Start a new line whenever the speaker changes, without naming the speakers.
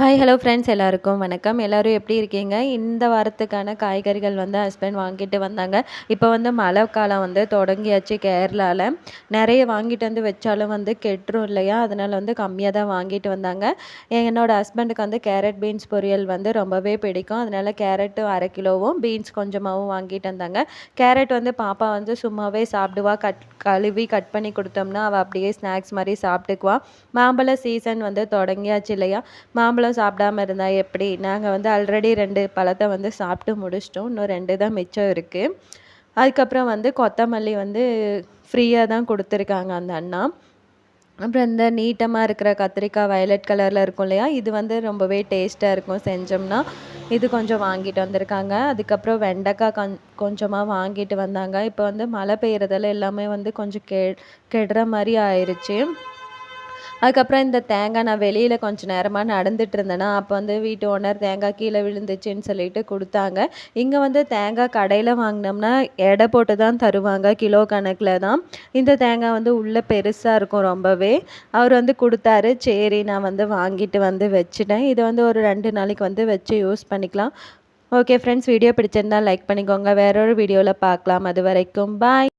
Hi hello friends எல்லாருக்கும் வணக்கம். எல்லோரும் எப்படி இருக்கீங்க? இந்த வாரத்துக்கான காய்கறிகள் வந்து ஹஸ்பண்ட் வாங்கிட்டு வந்தாங்க. இப்போ வந்து மழை காலம் வந்து தொடங்கியாச்சு கேரளாவில் நிறைய வாங்கிட்டு வந்து வச்சாலும் வந்து கெட்டுரும் இல்லையா? அதனால் வந்து கம்மியாக தான் வாங்கிட்டு வந்தாங்க. என்னோடய ஹஸ்பண்டுக்கு வந்து கேரட் பீன்ஸ் பொரியல் வந்து ரொம்பவே பிடிக்கும். அதனால் கேரட்டு அரை கிலோவும் பீன்ஸ் கொஞ்சமாகவும் வாங்கிட்டு வந்தாங்க. கேரட் வந்து பாப்பா வந்து சும்மாவே சாப்பிடுவா. கட் கழுவி கட் பண்ணி கொடுத்தோம்னா அவள் அப்படியே ஸ்நாக்ஸ் மாதிரி சாப்பிட்டுக்குவா. மாம்பழ சீசன் வந்து தொடங்கியாச்சு இல்லையா? மாம்பழம் மாம்பழம் சாப்பிடாம இருந்தால் எப்படி? நாங்கள் வந்து ஆல்ரெடி ரெண்டு பழத்தை வந்து சாப்பிட்டு முடிச்சிட்டோம். இன்னும் ரெண்டு தான் மிச்சம் இருக்குது அதுக்கப்புறம் வந்து கொத்தமல்லி வந்து ஃப்ரீயாக தான் கொடுத்துருக்காங்க அந்த அண்ணா. அப்புறம் இந்த நீட்டமாக இருக்கிற கத்திரிக்காய் வயலட் கலரில் இருக்கும் இல்லையா? இது வந்து ரொம்பவே டேஸ்ட்டாக இருக்கும். செஞ்சோம்னா இது கொஞ்சம் வாங்கிட்டு வந்திருக்காங்க. அதுக்கப்புறம் வெண்டைக்காய் கஞ் கொஞ்சமாக வாங்கிட்டு வந்தாங்க. இப்போ வந்து மழை பெய்கிறதால எல்லாமே வந்து கொஞ்சம் கெ கெடுற மாதிரி ஆயிடுச்சு அதுக்கப்புறம் இந்த தேங்காய் நான் வெளியில் கொஞ்சம் நேரமாக நடந்துட்டு இருந்தேன்னா அப்போ வந்து வீட்டு ஓனர் தேங்காய் கீழே விழுந்துச்சுன்னு சொல்லிட்டு கொடுத்தாங்க. இங்கே வந்து தேங்காய் கடையில் வாங்கினோம்னா எடை போட்டு தான் தருவாங்க கிலோ கணக்கில் தான். இந்த தேங்காய் வந்து உள்ளே பெருசாக இருக்கும் ரொம்பவே. அவர் வந்து கொடுத்தாரு சரி நான் வந்து வாங்கிட்டு வந்து வச்சுட்டேன். இதை வந்து ஒரு ரெண்டு நாளைக்கு வந்து வச்சு யூஸ் பண்ணிக்கலாம். ஓகே ஃப்ரெண்ட்ஸ் வீடியோ பிடிச்சிருந்தா லைக் பண்ணிக்கோங்க. வேறொரு வீடியோவில் பார்க்கலாம். அது வரைக்கும் பாய்